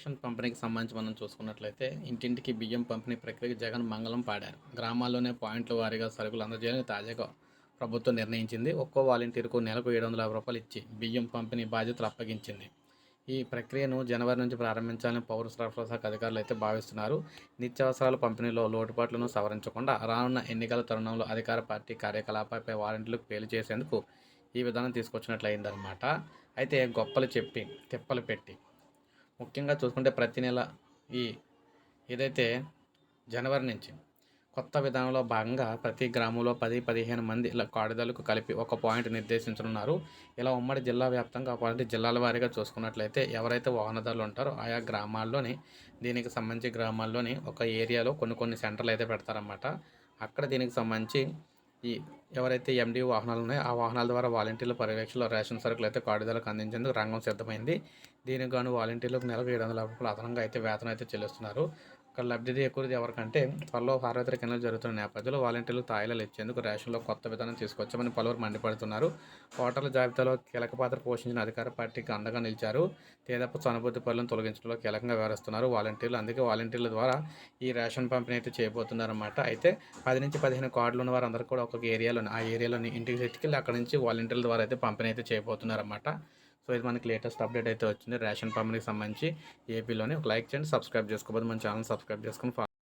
Ration పంపిణీకి సంబంధించి మనం చూసుకున్నట్లయితే ఇంటింటికి బియ్యం పంపిణీ ప్రక్రియకు జగన్ మంగళం పాడారు. గ్రామాల్లోనే పాయింట్ల వారీగా సరుకులు అందజేయాలని తాజాగా ప్రభుత్వం నిర్ణయించింది. ఒక్కో వాలంటీర్కు నెలకు ఏడు వందల యాభై రూపాయలు ఇచ్చి బియ్యం పంపిణీ బాధ్యతలు అప్పగించింది. ఈ ప్రక్రియను జనవరి నుంచి ప్రారంభించాలని పౌర సరఫరా శాఖ అధికారులు అయితే భావిస్తున్నారు. నిత్యావసరాల పంపిణీలో లోటుపాట్లను సవరించకుండా రానున్న ఎన్నికల తరుణంలో అధికార పార్టీ కార్యకలాపాలపై వారెంట్లు పేలు చేసేందుకు ఈ విధానం తీసుకొచ్చినట్లయిందనమాట అయితే గొప్పలు చెప్పి తిప్పలు పెట్టి ముఖ్యంగా చూసుకుంటే ప్రతి నెల ఈ ఏదైతే జనవరి నుంచి కొత్త విధానంలో భాగంగా ప్రతి గ్రామంలో పది పదిహేను మంది ఇలా కాడిదలకు కలిపి ఒక పాయింట్ నిర్దేశించనున్నారు. ఇలా ఉమ్మడి జిల్లా వ్యాప్తంగా పాయింట్ జిల్లాల వారీగా చూసుకున్నట్లయితే ఎవరైతే వాహనదారులు ఉంటారో ఆయా గ్రామాల్లోని దీనికి సంబంధించి గ్రామాల్లోని ఒక ఏరియాలో కొన్ని కొన్ని సెంటర్లు అయితే పెడతారన్నమాట. అక్కడ దీనికి సంబంధించి ఈ ఎవరైతే ఎండి వాహనాలు ఉన్నాయో ఆ వాహనాల ద్వారా వాలంటీర్ల పర్యవేక్షణలో రేషన్ సరుకులు అయితే కాడిదలకు అందించేందుకు రంగం సిద్ధమైంది. దీనికి గాను వాలంటీర్లకు నెలకు ఏడు వందల రూపాయలు అదనంగా అయితే వేతనం అయితే చెల్లిస్తున్నారు. ఇక్కడ లబ్ధిది ఎక్కువది ఎవరికంటే త్వరలో సార్వత్రిక కిందలు జరుగుతున్న నేపథ్యంలో వాలంటీర్లు తాయిలాలు ఇచ్చేందుకు రేషన్లో కొత్త విధానం తీసుకొచ్చామని పలువురు మండిపడుతున్నారు. ఓటర్ల జాబితాలో కీలక పాత్ర పోషించిన అధికార పార్టీకి అండగా నిలిచారు. తేదప్ప సానుభూతి పనులను తొలగించడంలో కీలకంగా వ్యవహరిస్తున్నారు వాలంటీర్లు. అందుకే వాలంటీర్ల ద్వారా ఈ రేషన్ పంపిణీ అయితే చేయబోతున్నారన్నమాట. అయితే పది నుంచి పదిహేను కార్డులు ఉన్న వారందరూ కూడా ఒక్కొక్క ఏరియాలోని ఆ ఏరియాలోని ఇంటికి తెచ్చుకెళ్ళి అక్కడ నుంచి వాలంటీర్ల ద్వారా అయితే పంపిణీ అయితే చేయబోతున్నారన్నమాట. సో ఇది మనకి లేటెస్ట్ అప్డేట్ అయితే వచ్చింది. రేషన్ పంపిణీకి సంబంధించి ఏపీలోని ఒక లైక్ చేయండి సబ్స్క్రైబ్ చేసుకోబోదు మన ఛానల్ సబ్స్క్రైబ్ చేసుకొని